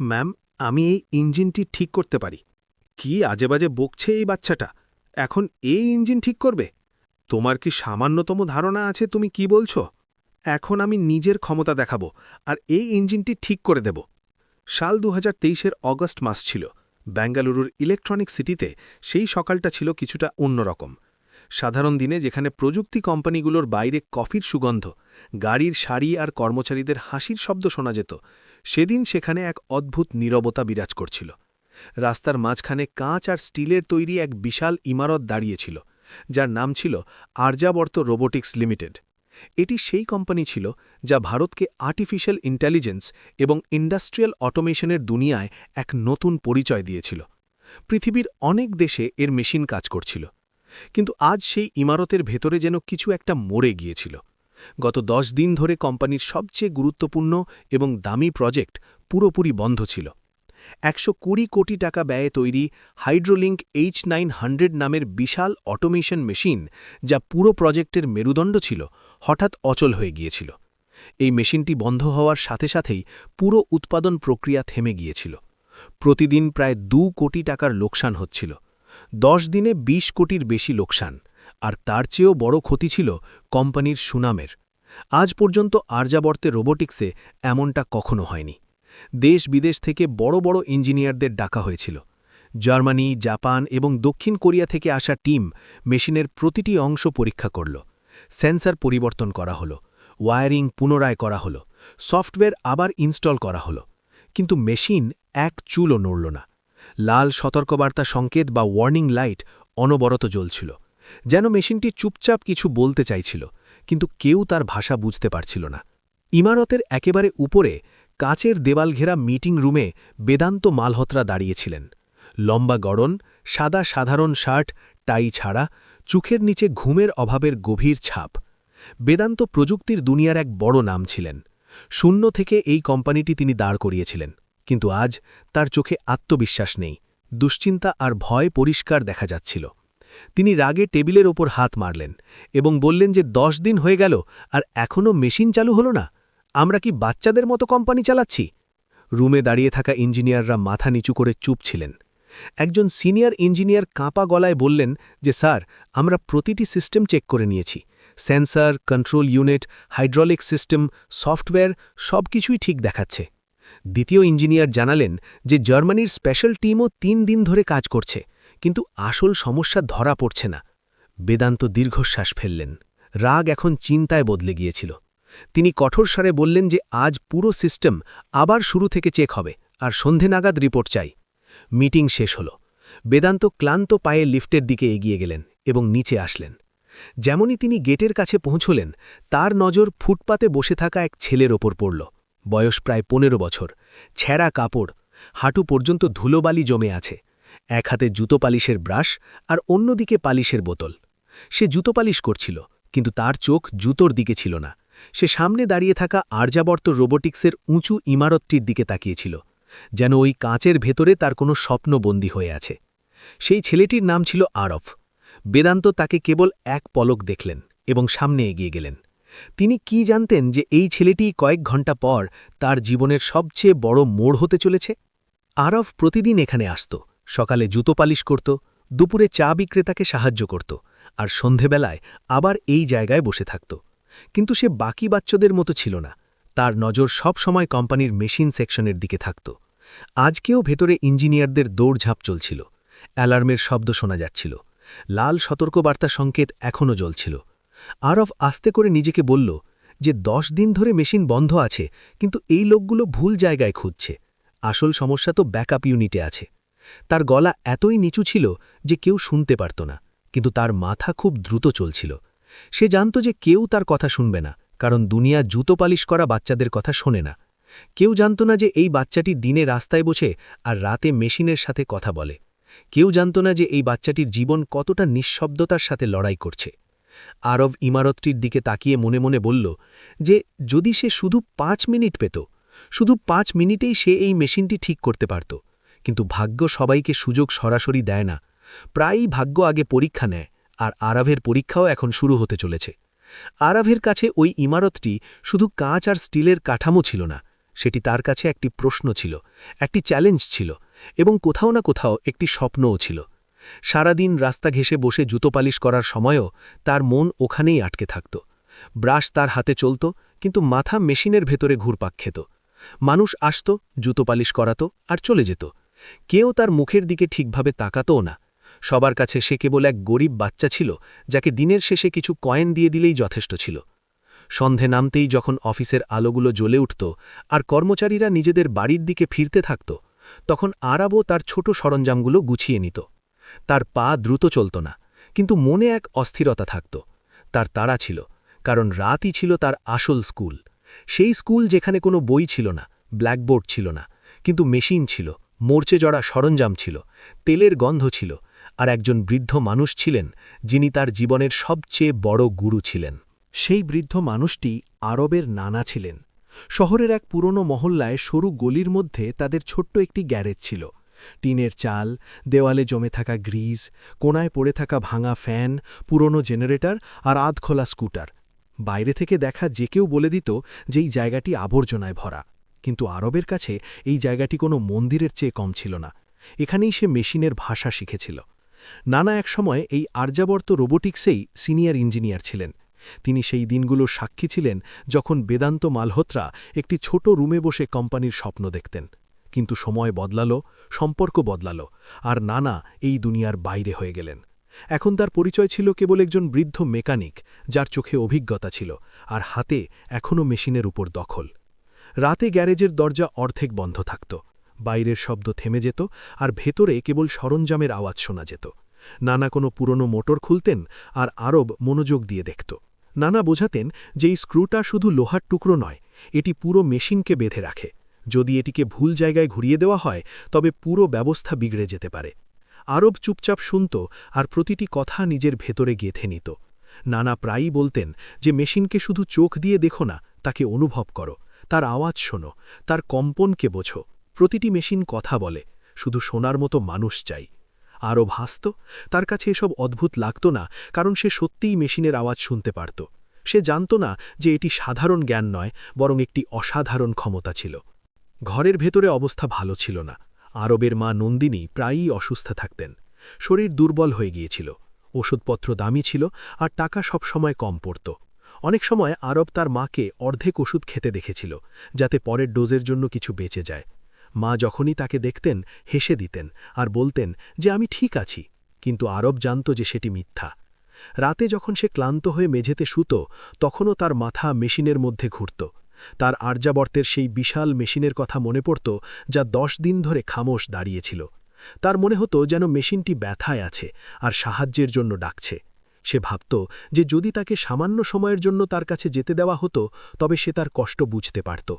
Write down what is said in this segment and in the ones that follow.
Ma'am, আমি এই ইঞ্জিনটি ঠিক করতে পারি। কি আজে বাজে বকছে এই বাচ্চাটা? এখন এই ইঞ্জিন ঠিক করবে? তোমার কি সামান্যতম ধারণা আছে তুমি কি বলছো? এখন আমি নিজের ক্ষমতা দেখাবো আর এই ইঞ্জিনটি ঠিক করে দেব। সাল দু হাজার অগস্ট মাস ছিল। বেঙ্গালুরুর ইলেকট্রনিক সিটিতে সেই সকালটা ছিল কিছুটা অন্যরকম। সাধারণ দিনে যেখানে প্রযুক্তি কোম্পানিগুলোর বাইরে কফির সুগন্ধ, গাড়ির শাড়ি আর কর্মচারীদের হাসির শব্দ শোনা যেত সেদিন সেখানে এক অদ্ভুত নীরবতা বিরাজ করছিল। রাস্তার মাঝখানে কাঁচ আর স্টিলের তৈরি এক বিশাল ইমারত দাঁড়িয়েছিল, যার নাম ছিল আর্যাবর্ত রোবোটিক্স লিমিটেড। এটি সেই কোম্পানি ছিল যা ভারতকে আর্টিফিশিয়াল ইন্টেলিজেন্স এবং ইন্ডাস্ট্রিয়াল অটোমেশনের দুনিয়ায় এক নতুন পরিচয় দিয়েছিল। পৃথিবীর অনেক দেশে এর মেশিন কাজ করছিল, কিন্তু আজ সেই ইমারতের ভেতরে যেন কিছু একটা মরে গিয়েছিল। গত দশ দিন ধরে কোম্পানির সবচেয়ে গুরুত্বপূর্ণ এবং দামি প্রজেক্ট পুরোপুরি বন্ধ ছিল। একশো কুড়ি কোটি টাকা ব্যয়ে তৈরি হাইড্রোলিঙ্ক এইচ নাইন হান্ড্রেড নামের বিশাল অটোমেশন মেশিন যা পুরো প্রজেক্টের মেরুদণ্ড ছিল, হঠাৎ অচল হয়ে গিয়েছিল। এই মেশিনটি বন্ধ হওয়ার সাথে সাথেই পুরো উৎপাদন প্রক্রিয়া থেমে গিয়েছিল। প্রতিদিন প্রায় দু কোটি টাকার লোকসান হচ্ছিল। দশ দিনে ২০ কোটির বেশি লোকসান। আর তার চেয়েও বড় ক্ষতি ছিল কোম্পানির সুনামের। আজ পর্যন্ত আর্যাবর্তে রোবোটিক্সে এমনটা কখনো হয়নি। দেশ বিদেশ থেকে বড় বড় ইঞ্জিনিয়ারদের ডাকা হয়েছিল। জার্মানি, জাপান এবং দক্ষিণ কোরিয়া থেকে আসা টিম মেশিনের প্রতিটি অংশ পরীক্ষা করল। সেন্সার পরিবর্তন করা হলো। ওয়ারিং পুনরায় করা হলো। সফটওয়্যার আবার ইনস্টল করা হলো। কিন্তু মেশিন এক চুলও নড়ল না। লাল সতর্কবার্তা সংকেত বা ওয়ার্নিং লাইট অনবরত জ্বলছিল। যেন মেশিনটি চুপচাপ কিছু বলতে চাইছিল, কিন্তু কেউ তার ভাষা বুঝতে পারছিল না। ইমারতের একেবারে উপরে, কাচের দেওয়াল ঘেরা মিটিং রুমে বেদান্ত মালহোত্রা দাঁড়িয়েছিলেন। লম্বা গড়ন, সাদা সাধারণ শার্ট, টাই ছাড়া, চোখের নিচে ঘুমের অভাবের গভীর ছাপ। বেদান্ত প্রযুক্তির দুনিয়ার এক বড় নাম ছিলেন। শূন্য থেকে এই কোম্পানিটি তিনি দাঁড় করিয়েছিলেন, কিন্তু আজ তার চোখে আত্মবিশ্বাস নেই, দুশ্চিন্তা আর ভয় পরিষ্কার দেখা যাচ্ছিল। তিনি রাগে টেবিলের ওপর হাত মারলেন এবং বললেন যে, দশ দিন হয়ে গেল আর এখনও মেশিন চালু হলো না। আমরা কি বাচ্চাদের মতো কোম্পানি চালাচ্ছি? রুমে দাঁড়িয়ে থাকা ইঞ্জিনিয়াররা মাথা নিচু করে চুপ ছিলেন। একজন সিনিয়র ইঞ্জিনিয়ার কাঁপা গলায় বললেন যে, স্যার, আমরা প্রতিটি সিস্টেম চেক করে নিয়েছি। Sensor, control unit, hydraulic system, software সব কিছুই ঠিক দেখাচ্ছে। দ্বিতীয় ইঞ্জিনিয়ার জানালেন যে, জার্মানির স্পেশাল টিমও তিন দিন ধরে কাজ করছে। কিন্তু আসল সমস্যা ধরা পড়ছে না। বেদান্ত দীর্ঘশ্বাস ফেললেন। রাগ এখন চিন্তায় বদলে গিয়েছিল। তিনি কঠোর স্বরে বললেন যে, আজ পুরো সিস্টেম আবার শুরু থেকে চেক হবে, আর সন্ধে নাগাদ রিপোর্ট চাই। মিটিং শেষ হল। বেদান্ত ক্লান্ত পায়ে লিফটের দিকে এগিয়ে গেলেন এবং নিচে আসলেন। যেমনই তিনি গেটের কাছে পৌঁছলেন, তার নজর ফুটপাতে বসে থাকা এক ছেলের ওপর পড়ল। বয়স প্রায় পনেরো বছর, ছেঁড়া কাপড়, হাঁটু পর্যন্ত ধুলোবালি জমে আছে। এক হাতে জুতো পালিশের ব্রাশ আর অন্যদিকে পালিশের বোতল। সে জুতো পালিশ করছিল, কিন্তু তার চোখ জুতোর দিকে ছিল না। সে সামনে দাঁড়িয়ে থাকা আর্যাবর্ত রোবোটিক্সের উঁচু ইমারতটির দিকে তাকিয়েছিল, যেন ওই কাঁচের ভেতরে তার কোনো স্বপ্ন বন্দী হয়ে আছে। সেই ছেলেটির নাম ছিল আরফ। বেদান্ত তাকে কেবল এক পলক দেখলেন এবং সামনে এগিয়ে গেলেন। তিনি কি জানতেন যে এই ছেলেটি কয়েক ঘণ্টা পর তার জীবনের সবচেয়ে বড় মোড় হতে চলেছে? আরফ প্রতিদিন এখানে আসত সকালে জুতো পালিশ করত, দুপুরে চা বিক্রেতাকে সাহায্য করত আর সন্ধেবেলায় আবার এই জায়গায় বসে থাকত। কিন্তু সে বাকি বাচ্চাদের মতো ছিল না। তার নজর সব সময় কোম্পানির মেশিন সেকশনের দিকে থাকত। আজকেও ভেতরে ইঞ্জিনিয়ারদের দৌড়ঝাঁপ চলছিল। অ্যালার্মের শব্দ শোনা যাচ্ছিল। লাল সতর্কবার্তা সংকেত এখনও জ্বলছিল। আরফ আস্তে করে নিজেকে বলল যে, দশ দিন ধরে মেশিন বন্ধ আছে, কিন্তু এই লোকগুলো ভুল জায়গায় খুঁজছে। আসল সমস্যা তো ব্যাকআপ ইউনিটে আছে। তার গলা এতই নিচু ছিল যে কেউ শুনতে পারত না, কিন্তু তার মাথা খুব দ্রুত চলছিল। সে জানত যে কেউ তার কথা শুনবে না, কারণ দুনিয়া জুতো পালিশ করা বাচ্চাদের কথা শোনে না। কেউ জানত না যে এই বাচ্চাটি দিনে রাস্তায় বসে আর রাতে মেশিনের সাথে কথা বলে। কেউ জানত না যে এই বাচ্চাটির জীবন কতটা নিঃশব্দতার সাথে লড়াই করছে। আরব ইমারতটির দিকে তাকিয়ে মনে মনে বলল যে, যদি সে শুধু পাঁচ মিনিট পেত, শুধু পাঁচ মিনিটেই সে এই মেশিনটি ঠিক করতে পারত। কিন্তু ভাগ্য সবাইকে সুযোগ সরাসরি দেয় না। প্রায়ই ভাগ্য আগে পরীক্ষা নেয়, আর আরাভের পরীক্ষাও এখন শুরু হতে চলেছে। আরাভের কাছে ওই ইমারতটি শুধু কাঁচ আর স্টিলের কাঠামো ছিল না, সেটি তার কাছে একটি প্রশ্ন ছিল, একটি চ্যালেঞ্জ ছিল, এবং কোথাও না কোথাও একটি স্বপ্নও ছিল। সারাদিন রাস্তা ঘেঁষে বসে জুতো পালিশ করার সময়ও তার মন ওখানেই আটকে থাকত। ব্রাশ তার হাতে চলত, কিন্তু মাথা মেশিনের ভেতরে ঘুরপাক খেত। মানুষ আসত, জুতো পালিশ করাতো, আর চলে যেত। কেউ তার মুখের দিকে ঠিকভাবে তাকাতও না। সবার কাছে সে কেবল এক গরিব বাচ্চা ছিল, যাকে দিনের শেষে কিছু কয়েন দিয়ে দিলেই যথেষ্ট ছিল। সন্ধে নামতেই যখন অফিসের আলোগুলো জ্বলে উঠত আর কর্মচারীরা নিজেদের বাড়ির দিকে ফিরতে থাকত, তখন আরাবও তার ছোট সরঞ্জামগুলো গুছিয়ে নিত। তার পা দ্রুত চলত না, কিন্তু মনে এক অস্থিরতা থাকত। তার তাড়া ছিল, কারণ রাতই ছিল তার আসল স্কুল। সেই স্কুল যেখানে কোনো বই ছিল না, ব্ল্যাকবোর্ড ছিল না, কিন্তু মেশিন ছিল। মোর্চে জড়া সরঞ্জাম ছিল, তেলের গন্ধ ছিল, আর একজন বৃদ্ধ মানুষ ছিলেন, যিনি তার জীবনের সবচেয়ে বড় গুরু ছিলেন। সেই বৃদ্ধ মানুষটি আরবের নানা ছিলেন। শহরের এক পুরনো মহল্লায় সরু গলির মধ্যে তাদের ছোট্ট একটি গ্যারেজ ছিল। টিনের চাল, দেওয়ালে জমে থাকা গ্রিজ, কোনায় পড়ে থাকা ভাঙা ফ্যান, পুরনো জেনারেটর আর আধখোলা স্কুটার। বাইরে থেকে দেখা যে কেউ বলে দিত যেই জায়গাটি আবর্জনায় ভরা। কিন্তু আরবের কাছে এই জায়গাটি কোনো মন্দিরের চেয়ে কম ছিল না। এখানেই সে মেশিনের ভাষা শিখেছিল। নানা এক সময় এই আর্যাবর্ত রোবোটিক্সেই সিনিয়র ইঞ্জিনিয়ার ছিলেন। তিনি সেই দিনগুলোর সাক্ষী ছিলেন যখন বেদান্ত মালহোত্রা একটি ছোট রুমে বসে কোম্পানির স্বপ্ন দেখতেন। কিন্তু সময় বদলালো, সম্পর্ক বদলালো, আর নানা এই দুনিয়ার বাইরে হয়ে গেলেন। এখন তার পরিচয় ছিল কেবল একজন বৃদ্ধ মেকানিক, যার চোখে অভিজ্ঞতা ছিল, আর হাতে এখনও মেশিনের উপর দখল। রাতে গ্যারেজের দরজা অর্ধেক বন্ধ থাকত। বাইরের শব্দ থেমে যেত আর ভেতরে কেবল সরঞ্জামের আওয়াজ শোনা যেত। নানা কোনো পুরনো মোটর খুলতেন আর আরব মনোযোগ দিয়ে দেখত। নানা বোঝাতেন যে এই স্ক্রুটা শুধু লোহার টুকরো নয়, এটি পুরো মেশিনকে বেঁধে রাখে। যদি এটিকে ভুল জায়গায় ঘুরিয়ে দেওয়া হয়, তবে পুরো ব্যবস্থা বিগড়ে যেতে পারে। আরব চুপচাপ শুনত আর প্রতিটি কথা নিজের ভেতরে গেঁথে নিত। নানা প্রায়ই বলতেন যে, মেশিনকে শুধু চোখ দিয়ে দেখো না, তাকে অনুভব করো। তার আওয়াজ শোনো, তার কম্পনকে বোঝো, প্রতিটি মেশিন কথা বলে, শুধু শোনার মতো মানুষ চাই। আরও ভাসত, তার কাছে এসব অদ্ভুত লাগত না, কারণ সে সত্যিই মেশিনের আওয়াজ শুনতে পারত। সে জানত না যে এটি সাধারণ জ্ঞান নয়, বরং একটি অসাধারণ ক্ষমতা ছিল। ঘরের ভেতরে অবস্থা ভালো ছিল না। আরবের মা নন্দিনী প্রায়ই অসুস্থ থাকতেন। শরীর দুর্বল হয়ে গিয়েছিল। ওষুধপত্র দামি ছিল আর টাকা সবসময় কম পড়ত। অনেক সময় আরব তার মাকে অর্ধেক ওষুধ খেতে দেখেছিল, যাতে পরের ডোজের জন্য কিছু বেঁচে যায়। মা যখনই তাকে দেখতেন, হেসে দিতেন আর বলতেন যে, আমি ঠিক আছি। কিন্তু আরব জানত যে সেটি মিথ্যা। রাতে যখন সে ক্লান্ত হয়ে মেঝেতে শুত, তখনও তার মাথা মেশিনের মধ্যে ঘুরত। তার আর্যাবর্তের সেই বিশাল মেশিনের কথা মনে পড়ত, যা দশ দিন ধরে খামোশ দাঁড়িয়েছিল। তার মনে হতো যেন মেশিনটি ব্যথায় আছে আর সাহায্যের জন্য ডাকছে। সে ভাবত যে যদি তাকে সামান্য সময়ের জন্য তার কাছে যেতে দেওয়া হতো, তবে সে তার কষ্ট বুঝতে পারত।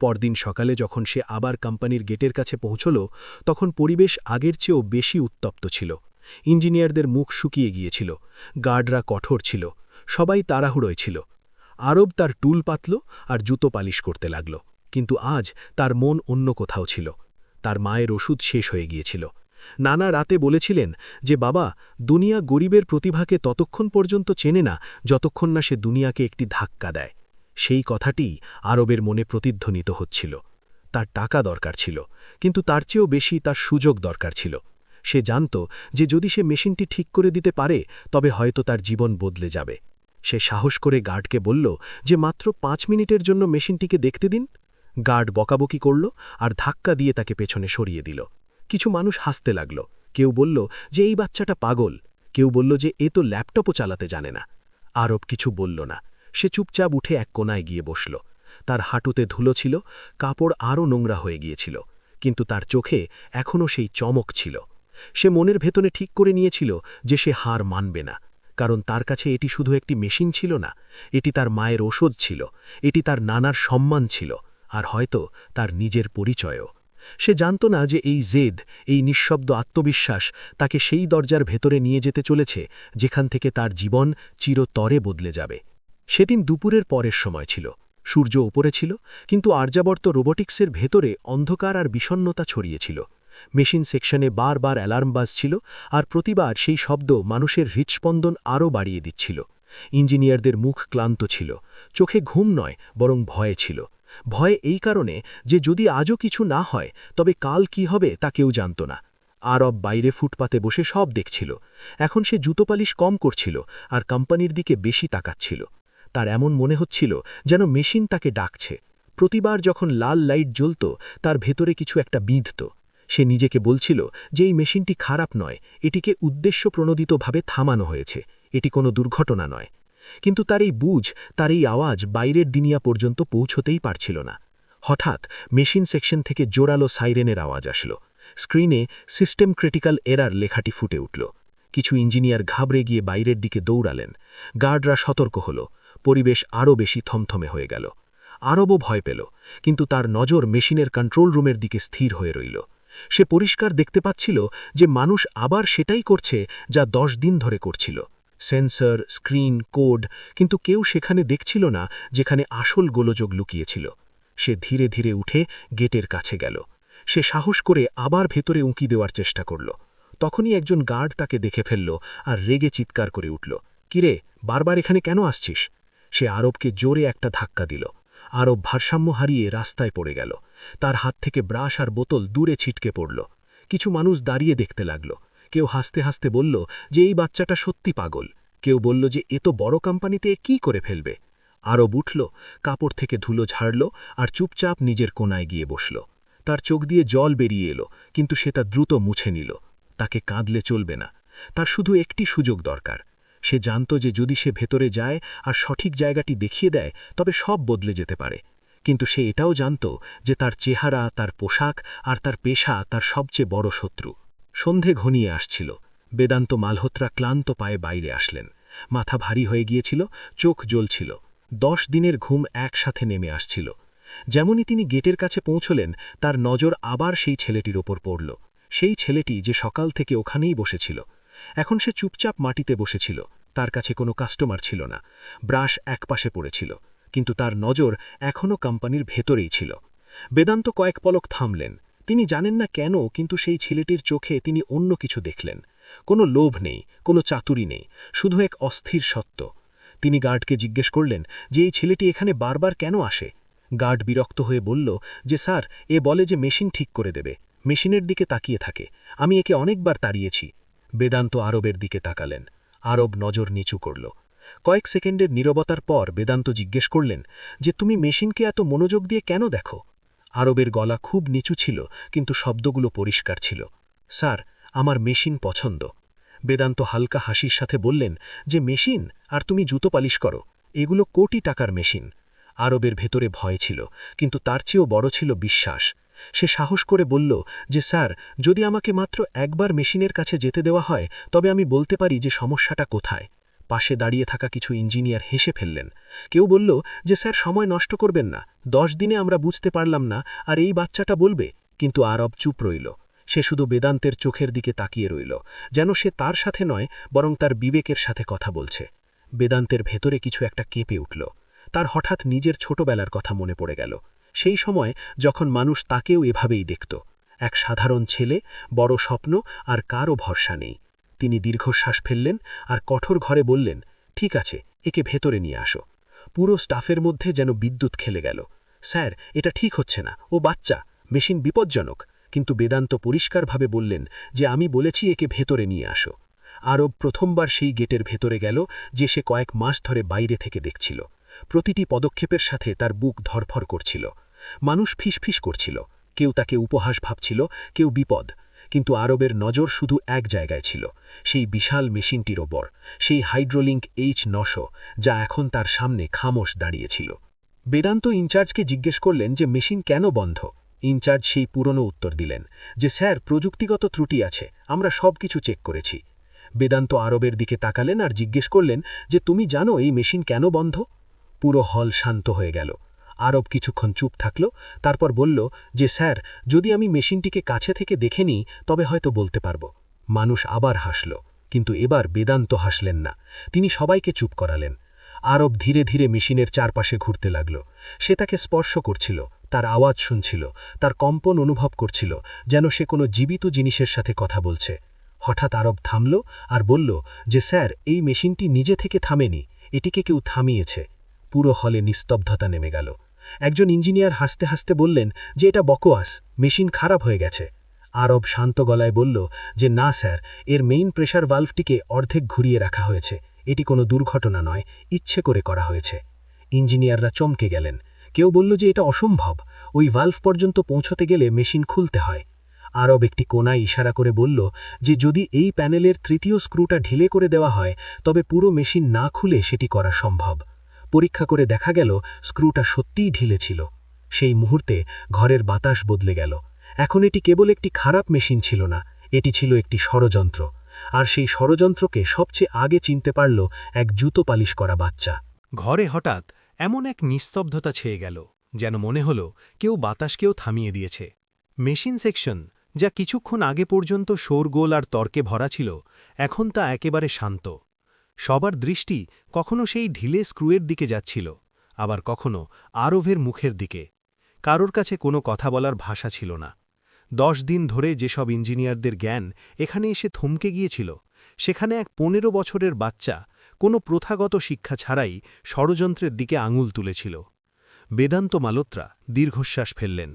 পরদিন সকালে যখন সে আবার কোম্পানির গেটের কাছে পৌঁছল, তখন পরিবেশ আগের চেয়েও বেশি উত্তপ্ত ছিল। ইঞ্জিনিয়ারদের মুখ শুকিয়ে গিয়েছিল, গার্ডরা কঠোর ছিল, সবাই তাড়াহুড়োয় ছিল। আরব তার টুল পাতল আর জুতো পালিশ করতে লাগল, কিন্তু আজ তার মন অন্য কোথাও ছিল। তার মায়ের ওষুধ শেষ হয়ে গিয়েছিল। নানা রাতে বলেছিলেন যে, বাবা, দুনিয়া গরিবের প্রতিভাকে ততক্ষণ পর্যন্ত চেনে না যতক্ষণ না সে দুনিয়াকে একটি ধাক্কা দেয়। সেই কথাটি আরবের মনে প্রতিধ্বনিত হচ্ছিল। তার টাকা দরকার ছিল, কিন্তু তার চেয়েও বেশি তার সুযোগ দরকার ছিল। সে জানত যে, যদি সে মেশিনটি ঠিক করে দিতে পারে, তবে হয়তো তার জীবন বদলে যাবে। সে সাহস করে গার্ডকে বলল যে, মাত্র পাঁচ মিনিটের জন্য মেশিনটিকে দেখতে দিন। গার্ড বকাবকি করল আর ধাক্কা দিয়ে তাকে পেছনে সরিয়ে দিল। কিছু মানুষ হাসতে লাগল। কেউ বলল যে, এই বাচ্চাটা পাগল। কেউ বলল যে, এ তো ল্যাপটপও চালাতে জানে না। আরব কিছু বলল না। সে চুপচাপ উঠে এক কোনায় গিয়ে বসল। তার হাঁটুতে ধুলো ছিল, কাপড় আরও নোংরা হয়ে গিয়েছিল, কিন্তু তার চোখে এখনও সেই চমক ছিল। সে মনের ভেতনে ঠিক করে নিয়েছিল যে, সে হার মানবে না, কারণ তার কাছে এটি শুধু একটি মেশিন ছিল না, এটি তার মায়ের ওষুধ ছিল, এটি তার নানার সম্মান ছিল, আর হয়তো তার নিজের পরিচয়ও। সে জানত না যে এই জেদ, এই নিঃশব্দ আত্মবিশ্বাস তাকে সেই দরজার ভেতরে নিয়ে যেতে চলেছে, যেখান থেকে তার জীবন চিরতরে বদলে যাবে। সেদিন দুপুরের পরের সময় ছিল। সূর্য উপরে ছিল, কিন্তু আর্যাবর্ত রোবোটিক্সের ভেতরে অন্ধকার আর বিষণ্নতা ছড়িয়েছিল মেশিন সেকশনে বারবার অ্যালার্ম বাজছিল আর প্রতিবার সেই শব্দ মানুষের হৃৎস্পন্দন আরও বাড়িয়ে দিচ্ছিল। ইঞ্জিনিয়ারদের মুখ ক্লান্ত ছিল। চোখে ঘুম নয়, বরং ভয়ে ছিল। ভয় এই কারণে যে যদি আজও কিছু না হয়, তবে কাল কি হবে তা কেউ জানত না। আরব বাইরে ফুটপাতে বসে সব দেখছিল। এখন সে জুতো পালিশ কম করছিল আর কোম্পানির দিকে বেশি তাকাচ্ছিল। তার এমন মনে হচ্ছিল যেন মেশিন তাকে ডাকছে। প্রতিবার যখন লাল লাইট জ্বলত, তার ভেতরে কিছু একটা বিঁধত। সে নিজেকে বলছিল যে এই মেশিনটি খারাপ নয়, এটিকে উদ্দেশ্যপ্রণোদিতভাবে থামানো হয়েছে। এটি কোনো দুর্ঘটনা নয়। কিন্তু তার এই বুঝ, তার এই আওয়াজ বাইরের দিনিয়া পর্যন্ত পৌঁছতেই পারছিল না। হঠাৎ মেশিন সেকশন থেকে জোরালো সাইরেনের আওয়াজ আসলো। স্ক্রিনে সিস্টেম ক্রিটিক্যাল এরার লেখাটি ফুটে উঠল। কিছু ইঞ্জিনিয়ার ঘাবড়ে গিয়ে বাইরের দিকে দৌড়ালেন। গার্ডরা সতর্ক হল। পরিবেশ আরও বেশি থমথমে হয়ে গেল। আরবও ভয় পেল, কিন্তু তার নজর মেশিনের কন্ট্রোল রুমের দিকে স্থির হয়ে রইল। সে পরিষ্কার দেখতে পাচ্ছিল যে মানুষ আবার সেটাই করছে যা দশ দিন ধরে করছিল। সেন্সর, স্ক্রিন, কোড, কিন্তু কেউ সেখানে দেখছিল না যেখানে আসল গোলযোগ লুকিয়েছিল। সে ধীরে ধীরে উঠে গেটের কাছে গেল। সে সাহস করে আবার ভেতরে উঁকি দেওয়ার চেষ্টা করল। তখনই একজন গার্ড তাকে দেখে ফেলল আর রেগে চিৎকার করে উঠল, কিরে, বারবার এখানে কেন আসছিস? সে আরবকে জোরে একটা ধাক্কা দিল। আরব ভারসাম্য হারিয়ে রাস্তায় পড়ে গেল। তার হাত থেকে ব্রাশ আর বোতল দূরে ছিটকে পড়ল। কিছু মানুষ দাঁড়িয়ে দেখতে লাগল। কেউ হাসতে হাসতে বলল যে এই বাচ্চাটা সত্যি পাগল। কেউ বলল যে এ তো বড় কোম্পানিতে কী করে ফেলবে। আরব উঠল, কাপড় থেকে ধুলো ঝাড়ল আর চুপচাপ নিজের কোনায় গিয়ে বসল। তার চোখ দিয়ে জল বেরিয়ে এলো, কিন্তু সে তা দ্রুত মুছে নিল। তাকে কাঁদলে চলবে না। তার শুধু একটি সুযোগ দরকার। সে জানত যে যদি সে ভেতরে যায় আর সঠিক জায়গাটি দেখিয়ে দেয়, তবে সব বদলে যেতে পারে। কিন্তু সে এটাও জানত যে তার চেহারা, তার পোশাক আর তার পেশা তার সবচেয়ে বড় শত্রু। সন্ধে ঘনিয়ে আসছিল। বেদান্ত মালহোত্রা ক্লান্ত পায়ে বাইরে আসলেন। মাথা ভারী হয়ে গিয়েছিল, চোখ জ্বলছিল। দশ দিনের ঘুম একসাথে নেমে আসছিল। যেমনই তিনি গেটের কাছে পৌঁছলেন, তার নজর আবার সেই ছেলেটির ওপর পড়ল। সেই ছেলেটি যে সকাল থেকে ওখানেই বসেছিল। এখন সে চুপচাপ মাটিতে বসেছিল। তার কাছে কোনো কাস্টমার ছিল না। ব্রাশ একপাশে পড়েছিল। কিন্তু তার নজর এখনও কোম্পানির ভেতরেই ছিল। বেদান্ত কয়েক পলক থামলেন। তিনি জানেন না কেন, কিন্তু সেই ছেলেটির চোখে তিনি অন্য কিছু দেখলেন। কোনো লোভ নেই, কোনো চাতুরি নেই, শুধু এক অস্থির সত্য। তিনি গার্ডকে জিজ্ঞেস করলেন, যে এই ছেলেটি এখানে বারবার কেন আসে? গার্ড বিরক্ত হয়ে বলল, যে স্যার, এ বলে যে মেশিন ঠিক করে দেবে। মেশিনের দিকে তাকিয়ে থাকে। আমি একে অনেকবার তাড়িয়েছি। বেদান্ত আরবের দিকে তাকালেন। আরব নজর নিচু করল। কয়েক সেকেন্ডের নীরবতার পর বেদান্ত জিজ্ঞেস করলেন, যে তুমি মেশিনকে এত মনোযোগ দিয়ে কেন দেখো? আরবের গলা খুব নিচু ছিল, কিন্তু শব্দগুলো পরিষ্কার ছিল। স্যার, আমার মেশিন পছন্দ। বেদান্ত হালকা হাসির সাথে বললেন, যে মেশিন? আর তুমি জুতো পালিশ করো। এগুলো কোটি টাকার মেশিন। আরবের ভেতরে ভয় ছিল, কিন্তু তার চেয়েও বড় ছিল বিশ্বাস। সে সাহস করে বলল, যে স্যার, যদি আমাকে মাত্র একবার মেশিনের কাছে যেতে দেওয়া হয়, তবে আমি বলতে পারি যে সমস্যাটা কোথায়। পাশে দাঁড়িয়ে থাকা কিছু ইঞ্জিনিয়ার হেসে ফেললেন। কেউ বলল যে, স্যার, সময় নষ্ট করবেন না। দশ দিনে আমরা বুঝতে পারলাম না, আর এই বাচ্চাটা বলবে। কিন্তু আরব চুপ রইল। সে শুধু বেদান্তের চোখের দিকে তাকিয়ে রইল, যেন সে তার সাথে নয়, বরং তার বিবেকের সাথে কথা বলছে। বেদান্তের ভেতরে কিছু একটা কেঁপে উঠল। তার হঠাৎ নিজের ছোটবেলার কথা মনে পড়ে গেল। সেই সময় যখন মানুষ তাকেও এভাবেই দেখত। এক সাধারণ ছেলে, বড় স্বপ্ন, আর কারও ভরসা নেই। তিনি দীর্ঘশ্বাস ফেললেন আর কঠোর ঘরে বললেন, ঠিক আছে, একে ভেতরে নিয়ে আসো। পুরো স্টাফের মধ্যে যেন বিদ্যুৎ খেলে গেল। স্যার, এটা ঠিক হচ্ছে না। ও বাচ্চা, মেশিন বিপজ্জনক। কিন্তু বেদান্ত পরিষ্কারভাবে বললেন যে, আমি বলেছি একে ভেতরে নিয়ে আসো। আরব প্রথমবার সেই গেটের ভেতরে গেল যে, সে কয়েক মাস ধরে বাইরে থেকে দেখছিল। প্রতিটি পদক্ষেপের সাথে তার বুক ধরফর করছিল। মানুষ ফিসফিস করছিল। কেউ তাকে উপহাস ভাবছিল, কেউ বিপদ। কিন্তু আরবের নজর শুধু এক জায়গায় ছিল, সেই বিশাল মেশিনটির ওপর, সেই হাইড্রোলিঙ্ক এইচ নশো, যা এখন তার সামনে খামোশ দাঁড়িয়েছিল। বেদান্ত ইনচার্জকে জিজ্ঞেস করলেন যে মেশিন কেন বন্ধ? ইনচার্জ সেই পুরনো উত্তর দিলেন যে, স্যার, প্রযুক্তিগত ত্রুটি আছে, আমরা সব কিছু চেক করেছি। বেদান্ত আরবের দিকে তাকালেন আর জিজ্ঞেস করলেন যে, তুমি জানো এই মেশিন কেন বন্ধ? পুরো হল শান্ত হয়ে গেল। আরব কিছুক্ষণ চুপ থাকল, তারপর বলল যে, স্যার, যদি আমি মেশিনটিকে কাছে থেকে দেখে নিই, তবে হয়তো বলতে পারব। মানুষ আবার হাসল, কিন্তু এবার বেদান্ত হাসলেন না। তিনি সবাইকে চুপ করালেন। আরব ধীরে ধীরে মেশিনের চারপাশে ঘুরতে লাগল। সে তাকে স্পর্শ করছিল, তার আওয়াজ শুনছিল, তার কম্পন অনুভব করছিল, যেন সে কোনো জীবিত জিনিসের সাথে কথা বলছে। হঠাৎ আরব থামল আর বলল যে, স্যার, এই মেশিনটি নিজে থেকে থামেনি, এটিকে কেউ থামিয়েছে। পুরো হলে নিস্তব্ধতা নেমে গেল। একজন ইঞ্জিনিয়ার হাসতে হাসতে বললেন, যে এটা বকোয়াস, মেশিন খারাপ হয়ে গেছে। আরব শান্ত গলায় বলল, যে না, স্যার, এর মেইন প্রেশার ভালভটিকে অর্ধেক ঘুরিয়ে রাখা হয়েছে। এটি কোনো দুর্ঘটনা নয়, ইচ্ছে করে করা হয়েছে। ইঞ্জিনিয়াররা চমকে গেলেন। কেউ বলল যে এটা অসম্ভব, ওই ভালভ পর্যন্ত পৌঁছতে গেলে মেশিন খুলতে হয়। আরব একটি কোনায় ইশারা করে বলল, যে যদি এই প্যানেলের তৃতীয় স্ক্রুটা ঢিলে করে দেওয়া হয়, তবে পুরো মেশিন না খুলে সেটি করা সম্ভব। পরীক্ষা করে দেখা গেল স্ক্রুটা সত্যিই ঢিলে ছিল। সেই মুহূর্তে ঘরের বাতাস বদলে গেল। এখন এটি কেবল একটি খারাপ মেশিন ছিল না, এটি ছিল একটি ষড়যন্ত্র। আর সেই ষড়যন্ত্রকে সবচেয়ে আগে চিনতে পারল এক জুতো পালিশ করা বাচ্চা। ঘরে হঠাৎ এমন এক নিস্তব্ধতা ছেয়ে গেল, যেন মনে হল কেউ বাতাসকেও থামিয়ে দিয়েছে। মেশিন সেকশন, যা কিছুক্ষণ আগে পর্যন্ত শোরগোল আর তর্কে ভরা ছিল, এখন তা একেবারে শান্ত। সবার দৃষ্টি কখনো সেই ঢিলে স্ক্রুয়ের দিকে যাচ্ছিল, আবার কখনো আরভের মুখের দিকে। কারোর কাছে কোনো কথা বলার ভাষা ছিল না। দশ দিন ধরে যেসব ইঞ্জিনিয়ারদের জ্ঞান এখানে এসে থমকে গিয়েছিল, সেখানে এক পনেরো বছরের বাচ্চা কোনো প্রথাগত শিক্ষা ছাড়াই ষড়যন্ত্রের দিকে আঙুল তুলেছিল। বেদান্ত মালোত্রা দীর্ঘশ্বাস ফেললেন।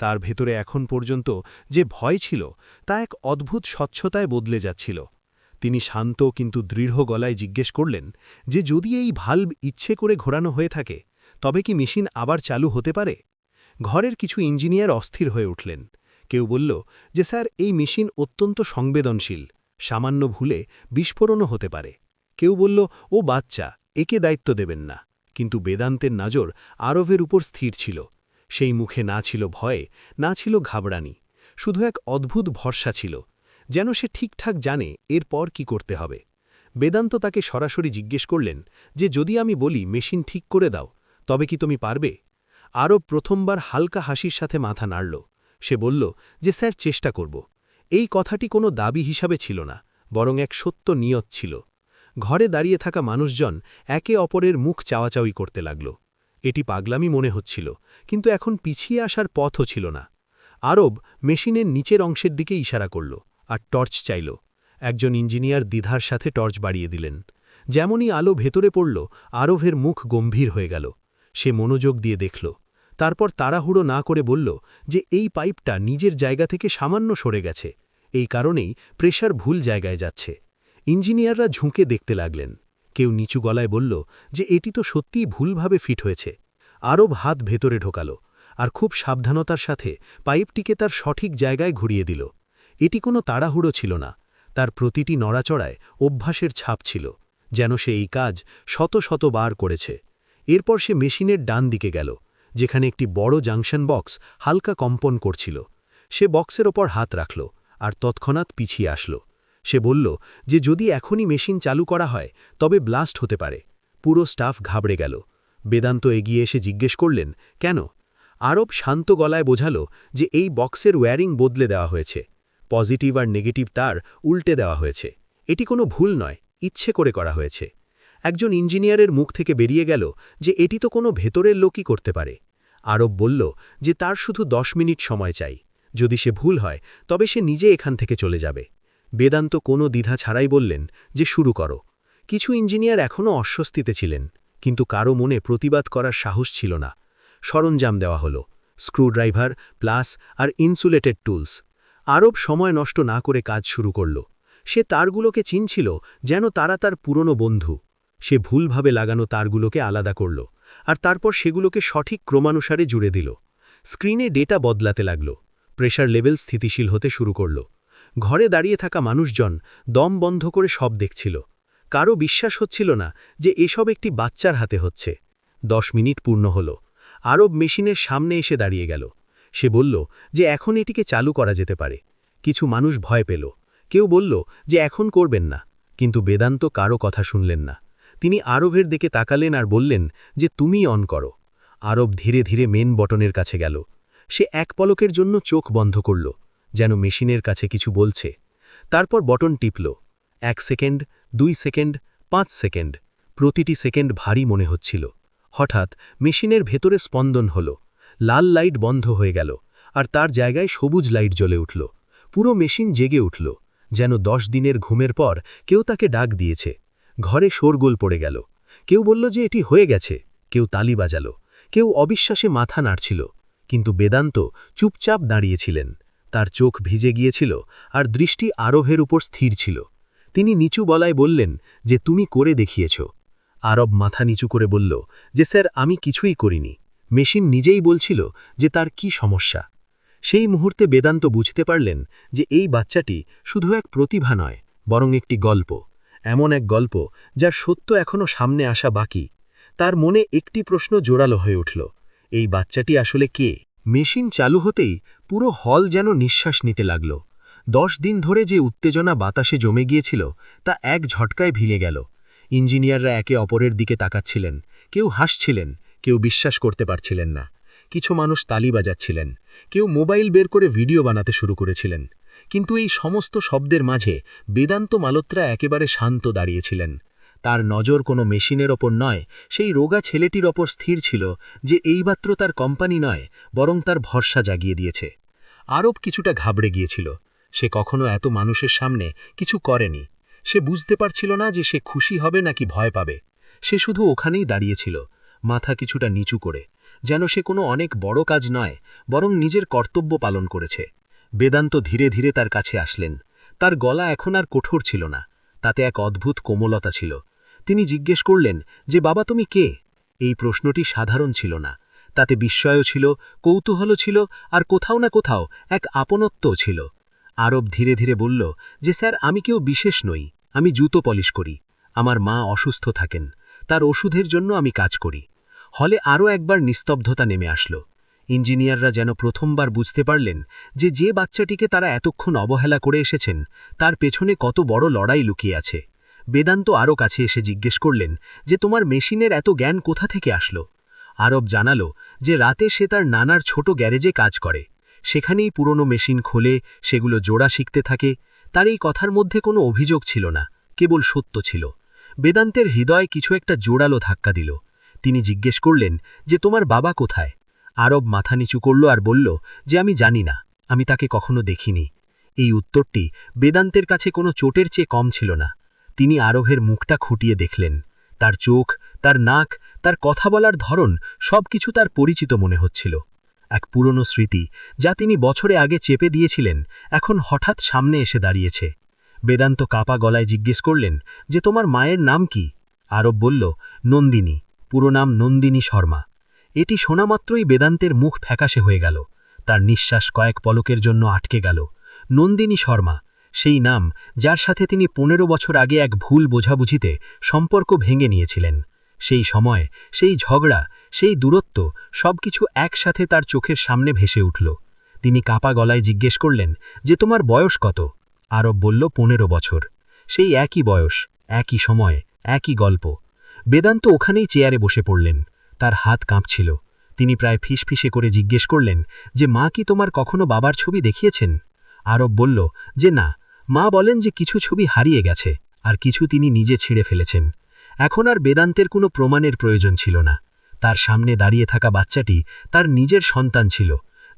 তার ভেতরে এখন পর্যন্ত যে ভয় ছিল তা এক অদ্ভুত স্বচ্ছতায় বদলে যাচ্ছিল। তিনি শান্ত কিন্তু দৃঢ় গলায় জিজ্ঞেস করলেন, যে যদি এই ভাল্ব ইচ্ছে করে ঘোরানো হয়ে থাকে, তবে কি মেশিন আবার চালু হতে পারে? ঘরের কিছু ইঞ্জিনিয়ার অস্থির হয়ে উঠলেন। কেউ বলল, যে স্যার, এই মেশিন অত্যন্ত সংবেদনশীল, সামান্য ভুলে বিস্ফোরণও হতে পারে। কেউ বলল, ও বাচ্চা, একে দায়িত্ব দেবেন না। কিন্তু বেদান্তের নজর আরবের উপর স্থির ছিল। সেই মুখে না ছিল ভয়ে, না ছিল ঘাবড়ানি, শুধু এক অদ্ভুত ভরসা ছিল। যেন সে ঠিকঠাক জানে এরপর কি করতে হবে। বেদান্ত তাকে সরাসরি জিজ্ঞেস করলেন যে, যদি আমি বলি মেশিন ঠিক করে দাও, তবে কি তুমি পারবে? আরব প্রথমবার হালকা হাসির সাথে মাথা নাড়ল। সে বলল যে, স্যার, চেষ্টা করব। এই কথাটি কোনো দাবি হিসাবে ছিল না, বরং এক সত্য নিয়ত ছিল। ঘরে দাঁড়িয়ে থাকা মানুষজন একে অপরের মুখ চাওয়াচাওয়ি করতে লাগল। এটি পাগলামি মনে হচ্ছিল, কিন্তু এখন পিছিয়ে আসার পথও ছিল না। আরব মেশিনের নিচের অংশের দিকে ইশারা করল। আর টর্চ চাইল। একজন ইঞ্জিনিয়ার দ্বিধার সাথে টর্চ বাড়িয়ে দিলেন। যেমনই আলো ভেতরে পড়ল, আরভের মুখ গম্ভীর হয়ে গেল। সে মনোযোগ দিয়ে দেখল। তারপর তাড়াহুড়ো না করে বলল যে, এই পাইপটা নিজের জায়গা থেকে সামান্য সরে গেছে। এই কারণেই প্রেশার ভুল জায়গায় যাচ্ছে। ইঞ্জিনিয়াররা ঝুঁকে দেখতে লাগলেন। কেউ নিচু গলায় বলল যে, এটি তো সত্যিই ভুলভাবে ফিট হয়েছে। আরব হাত ভেতরে ঢোকাল আর খুব সাবধানতার সাথে পাইপটিকে তার সঠিক জায়গায় ঘুরিয়ে দিল। এটি কোনো তাড়াহুড়ো ছিল না, তার প্রতিটি নড়াচড়ায় অভ্যাসের ছাপ ছিল, যেন সে এই কাজ শত শত বার করেছে। এরপর সে মেশিনের ডান দিকে গেল, যেখানে একটি বড় জাংশন বক্স হালকা কম্পন করছিল। সে বক্সের ওপর হাত রাখল আর তৎক্ষণাৎ পিছিয়ে আসল। সে বলল যে যদি এখনই মেশিন চালু করা হয়, তবে ব্লাস্ট হতে পারে। পুরো স্টাফ ঘাবড়ে গেল। বেদান্ত এগিয়ে এসে জিজ্ঞেস করলেন, কেন? আরব শান্ত গলায় বোঝাল যে এই বক্সের ওয়্যারিং বদলে দেওয়া হয়েছে। পজিটিভ আর নেগেটিভ তার উল্টে দেওয়া হয়েছে। এটি কোনো ভুল নয়, ইচ্ছে করে করা হয়েছে। একজন ইঞ্জিনিয়ারের মুখ থেকে বেরিয়ে গেল যে এটি তো কোনো ভেতরের লোকই করতে পারে। আরব বলল যে তার শুধু দশ মিনিট সময় চাই। যদি সে ভুল হয়, তবে সে নিজে এখান থেকে চলে যাবে। বেদান্ত কোনো দ্বিধা ছাড়াই বললেন যে শুরু করো। কিছু ইঞ্জিনিয়ার এখনও অস্বস্তিতে ছিলেন, কিন্তু কারও মনে প্রতিবাদ করার সাহস ছিল না। সরঞ্জাম দেওয়া হলো, স্ক্রুড্রাইভার, প্লাস আর ইনসুলেটেড টুলস। আরব সময় নষ্ট না করে কাজ শুরু করল। সে তারগুলোকে চিনছিল যেন তারা তার পুরনো বন্ধু। সে ভুলভাবে লাগানো তারগুলোকে আলাদা করল আর তারপর সেগুলোকে সঠিক ক্রমানুসারে জুড়ে দিল। স্ক্রিনে ডেটা বদলাতে লাগল। প্রেশার লেভেল স্থিতিশীল হতে শুরু করল। ঘরে দাঁড়িয়ে থাকা মানুষজন দম বন্ধ করে সব দেখছিল। কারও বিশ্বাস হচ্ছিল না যে এসব একটি বাচ্চার হাতে হচ্ছে। দশ মিনিট পূর্ণ হল। আরব মেশিনের সামনে এসে দাঁড়িয়ে গেল। সে বলল যে এখন এটিকে চালু করা যেতে পারে। কিছু মানুষ ভয় পেল। কেউ বলল যে এখন করবেন না, কিন্তু বেদান্ত কারও কথা শুনলেন না। তিনি আরবের দিকে তাকালেন আর বললেন যে তুমি অন করো। আরব ধীরে ধীরে মেন বটনের কাছে গেল। সে এক পলকের জন্য চোখ বন্ধ করল, যেন মেশিনের কাছে কিছু বলছে। তারপর বটন টিপল। এক সেকেন্ড, দুই সেকেন্ড, পাঁচ সেকেন্ড, প্রতিটি সেকেন্ড ভারী মনে হচ্ছিল। হঠাৎ মেশিনের ভেতরে স্পন্দন হল। লাল লাইট বন্ধ হয়ে গেল, আর তার জায়গায় সবুজ লাইট জ্বলে উঠল। পুরো মেশিন জেগে উঠল, যেন দশ দিনের ঘুমের পর কেউ তাকে ডাক দিয়েছে। ঘরে শোরগোল পড়ে গেল। কেউ বলল যে এটি হয়ে গেছে, কেউ তালি বাজালো, কেউ অবিশ্বাসে মাথা নাড়ছিল, কিন্তু বেদান্ত চুপচাপ দাঁড়িয়েছিলেন। তার চোখ ভিজে গিয়েছিল, আর দৃষ্টি আরোহের উপর স্থির ছিল। তিনি নিচু বলায় বললেন যে তুমি করে দেখিয়েছ। আরব মাথা নিচু করে বলল যে স্যার, আমি কিছুই করিনি। মেশিন নিজেই বলছিল যে তার কি সমস্যা। সেই মুহূর্তে বেদান্ত বুঝতে পারলেন যে এই বাচ্চাটি শুধু এক প্রতিভা নয়, বরং একটি গল্প, এমন এক গল্প যার সত্য এখনও সামনে আসা বাকি। তার মনে একটি প্রশ্ন জোরালো হয়ে উঠল, এই বাচ্চাটি আসলে কে? মেশিন চালু হতেই পুরো হল যেন নিঃশ্বাস নিতে লাগল। দশ দিন ধরে যে উত্তেজনা বাতাসে জমে গিয়েছিল, তা এক ঝটকায় ভিলে গেল। ইঞ্জিনিয়াররা একে অপরের দিকে তাকাচ্ছিলেন, কেউ হাসছিলেন কেউ বিশ্বাস করতে পারছিলেন না। কিছু মানুষ তালি বাজাচ্ছিলেন। কেউ মোবাইল বের করে ভিডিও বানাতে শুরু করেছিলেন। কিন্তু এই সমস্ত শব্দের মাঝে বেদান্ত মালত্রা একেবারে শান্ত দাঁড়িয়েছিলেন। তার নজর কোনো মেশিনের ওপর নয়, সেই রোগা ছেলেটির ওপর স্থির ছিল যে এইমাত্র তার কোম্পানি নয়, বরং তার ভরসা জাগিয়ে দিয়েছে। আরব কিছুটা ঘাবড়ে গিয়েছিল। সে কখনো এত মানুষের সামনে কিছু করেনি। সে বুঝতে পারছিল না যে সে খুশি হবে নাকি ভয় পাবে। সে শুধু ওখানেই দাঁড়িয়েছিল। মাথা কিছুটা নিচু করে, যেন সে কোনো অনেক বড় কাজ নয়, বরং নিজের কর্তব্য পালন করেছে। বেদান্ত ধীরে ধীরে তার কাছে আসলেন। তার গলা এখন আর কঠোর ছিল না, তাতে এক অদ্ভুত কোমলতা ছিল। তিনি জিজ্ঞেস করলেন, যে বাবা, তুমি কে? এই প্রশ্নটি সাধারণ ছিল না, তাতে বিস্ময়ও ছিল, কৌতূহলও ছিল, আর কোথাও না কোথাও এক আপনত্বও ছিল। আরব ধীরে ধীরে বলল, যে স্যার, আমি কেউ বিশেষ নই, আমি জুতো পলিশ করি, আমার মা অসুস্থ থাকেন। তার ওষুধের জন্য আমি কাজ করি। হলে আরও একবার নিস্তব্ধতা নেমে আসল। ইঞ্জিনিয়াররা যেন প্রথমবার বুঝতে পারলেন যে যে বাচ্চাটিকে তারা এতক্ষণ অবহেলা করে এসেছেন, তার পেছনে কত বড় লড়াই লুকিয়ে আছে। বেদান্ত আরও কাছে এসে জিজ্ঞেস করলেন যে, তোমার মেশিনের এত জ্ঞান কোথা থেকে আসলো? আরব জানালো যে, রাতে সে তার নানার ছোট গ্যারেজে কাজ করে। সেখানেই পুরনো মেশিন খোলে, সেগুলো জোড়া শিখতে থাকে। তার এই কথার মধ্যে কোনো অভিযোগ ছিল না, কেবল সত্য ছিল। বেদান্তের হৃদয় কিছু একটা জোড়ালো ধাক্কা দিল। তিনি জিজ্ঞেস করলেন, যে তোমার বাবা কোথায়? আরব মাথা নিচু করল আর বলল, যে আমি জানি না, আমি তাকে কখনো দেখিনি। এই উত্তরটি বেদান্তের কাছে কোনো চোটের চেয়ে কম ছিল না। তিনি আরবের মুখটা খুঁটিয়ে দেখলেন। তার চোখ, তার নাক, তার কথা বলার ধরন সবকিছু তার পরিচিত মনে হচ্ছিল। এক পুরনো স্মৃতি, যা তিনি বছরে আগে চেপে দিয়েছিলেন, এখন হঠাৎ সামনে এসে দাঁড়িয়েছে। বেদান্ত কাপা গলায় জিজ্ঞেস করলেন, যে তোমার মায়ের নাম কি? আরব বলল, নন্দিনী, পুরো নাম নন্দিনী শর্মা। এটি শোনামাত্রই বেদান্তের মুখ ফ্যাকাশে হয়ে গেল। তার নিঃশ্বাস কয়েক পলকের জন্য আটকে গেল। নন্দিনী শর্মা, সেই নাম যার সাথে তিনি পনেরো বছর আগে এক ভুল বোঝাবুঝিতে সম্পর্ক ভেঙে নিয়েছিলেন। সেই সময়, সেই ঝগড়া, সেই দূরত্ব সবকিছু একসাথে তার চোখের সামনে ভেসে উঠল। তিনি কাপা গলায় জিজ্ঞেস করলেন, যে তোমার বয়স কত? আরব বলল, পনেরো বছর। সেই একই বয়স, একই সময়, একই গল্প। বেদান্ত ওখানেই চেয়ারে বসে পড়লেন। তার হাত কাঁপছিল। তিনি প্রায় ফিসফিসে করে জিজ্ঞেস করলেন, যে মা কি তোমার কখনো বাবার ছবি দেখিয়েছেন? আরব বলল, যে না। মা বলেন যে কিছু ছবি হারিয়ে গেছে, আর কিছু তিনি নিজে ছিঁড়ে ফেলেছেন। এখন আর বেদান্তের কোনো প্রমাণের প্রয়োজন ছিল না। তার সামনে দাঁড়িয়ে থাকা বাচ্চাটি তার নিজের সন্তান ছিল,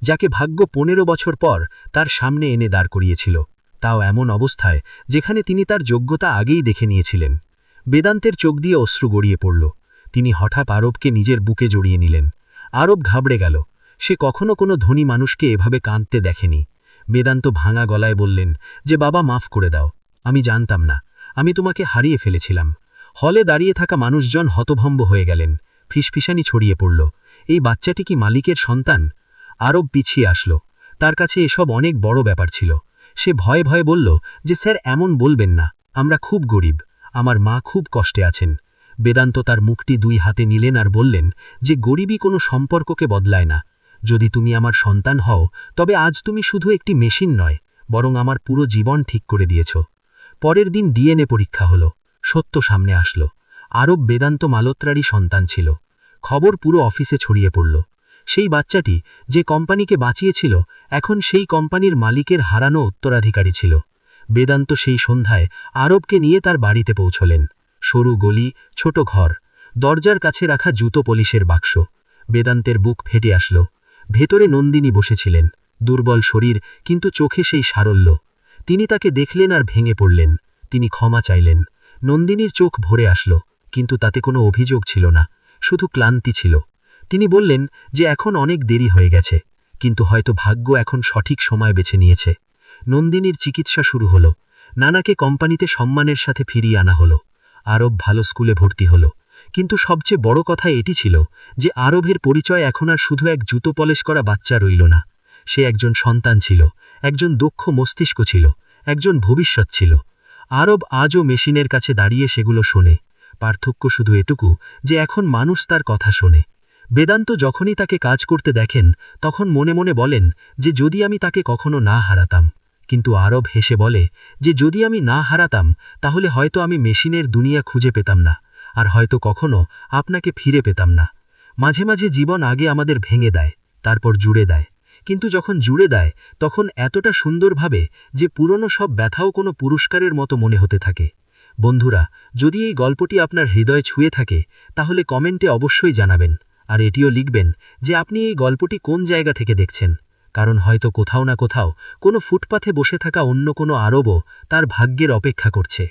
যাকে ভাগ্য পনেরো বছর পর তার সামনে এনে দাঁড় করিয়েছিল। তাও এমন অবস্থায় যেখানে তিনি তার যোগ্যতা আগেই দেখে নিয়েছিলেন। বেদান্তের চোখ দিয়ে অশ্রু গড়িয়ে পড়ল। তিনি হঠাৎ আরবকে নিজের বুকে জড়িয়ে নিলেন। আরব ঘাবড়ে গেল। সে কখনো কোনো ধনী মানুষকে এভাবে কাঁদতে দেখেনি। বেদান্ত ভাঙা গলায় বললেন, যে বাবা, মাফ করে দাও। আমি জানতাম না। আমি তোমাকে হারিয়ে ফেলেছিলাম। হলে দাঁড়িয়ে থাকা মানুষজন হতভম্ব হয়ে গেলেন। ফিসফিসানি ছড়িয়ে পড়ল। এই বাচ্চাটি কি মালিকের সন্তান? আরব পিছিয়ে আসলো। তার কাছে এসব অনেক বড় ব্যাপার ছিল। সে ভয়ে ভয়ে বলল যে, স্যার, এমন বলবেন না। আমরা খুব গরিব। আমার মা খুব কষ্টে আছেন বেদান্ত তার মুখটি দুই হাতে নিলেন আর বললেন, যে গরিবই কোনো সম্পর্ককে বদলায় না। যদি তুমি আমার সন্তান হও, তবে আজ তুমি শুধু একটি মেশিন নয়, বরং আমার পুরো জীবন ঠিক করে দিয়েছ। পরের দিন ডিএনএ পরীক্ষা হলো। সত্য সামনে আসলো। আরব বেদান্ত মালোত্রারই সন্তান ছিল। খবর পুরো অফিসে ছড়িয়ে পড়ল। সেই বাচ্চাটি যে কোম্পানিকে বাঁচিয়েছিল, এখন সেই কোম্পানির মালিকের হারানো উত্তরাধিকারী ছিল। বেদান্ত সেই সন্ধ্যায় আরবকে নিয়ে তার বাড়িতে পৌঁছলেন। সরু গলি, ছোট ঘর, দরজার কাছে রাখা জুতো পলিশের বাক্স। বেদান্তের বুক ফেটে আসল। ভেতরে নন্দিনী বসেছিলেন। দুর্বল শরীর, কিন্তু চোখে সেই সারল্য। তিনি তাকে দেখলেন আর ভেঙে পড়লেন। তিনি ক্ষমা চাইলেন। নন্দিনীর চোখ ভরে আসলো, কিন্তু তাতে কোনো অভিযোগ ছিল না। শুধু ক্লান্তি ছিল। তিনি বললেন যে এখন অনেক দেরি হয়ে গেছে, কিন্তু হয়তো ভাগ্য এখন সঠিক সময় বেছে নিয়েছে। নন্দিনীর চিকিৎসা শুরু হলো। নানাকে কোম্পানিতে সম্মানের সাথে ফিরিয়ে আনা হলো। আরব ভালো স্কুলে ভর্তি হলো। কিন্তু সবচেয়ে বড় কথা এটি ছিল যে আরবের পরিচয় এখন আর শুধু এক জুতো পলেশ করা বাচ্চা রইল না। সে একজন সন্তান ছিল, একজন দক্ষ মস্তিষ্ক ছিল, একজন ভবিষ্যৎ ছিল। আরব আজও মেশিনের কাছে দাঁড়িয়ে সেগুলো শোনে। পার্থক্য শুধু এটুকু যে এখন মানুষ তার কথা শোনে। বেদান্ত যখনই তাকে কাজ করতে দেখেন, তখন মনে মনে বলেন যে যদি আমি তাকে কখনো না হারাতাম। কিন্তু আরব হেসে বলে যে যদি আমি না হারাতাম, তাহলে হয়তো আমি মেশিনের দুনিয়া খুঁজে পেতাম না, আর হয়তো কখনো আপনাকে ফিরে পেতাম না। মাঝে মাঝে জীবন আগে আমাদের ভেঙে দেয়, তারপর জুড়ে দেয়। কিন্তু যখন জুড়ে দেয়, তখন এতটা সুন্দরভাবে যে পুরনো সব ব্যথাও কোনো পুরস্কারের মতো মনে হতে থাকে। বন্ধুরা, যদি এই গল্পটি আপনার হৃদয়ে ছুঁয়ে থাকে, তাহলে কমেন্টে অবশ্যই জানাবেন। আর এটিও লিখবেন যে আপনি এই গল্পটি কোন জায়গা থেকে দেখছেন। কারণ হয়তো কোথাও না কোথাও কোনো ফুটপাথে বসে থাকা অন্য কোনো আরবও তার ভাগ্যের অপেক্ষা করছে।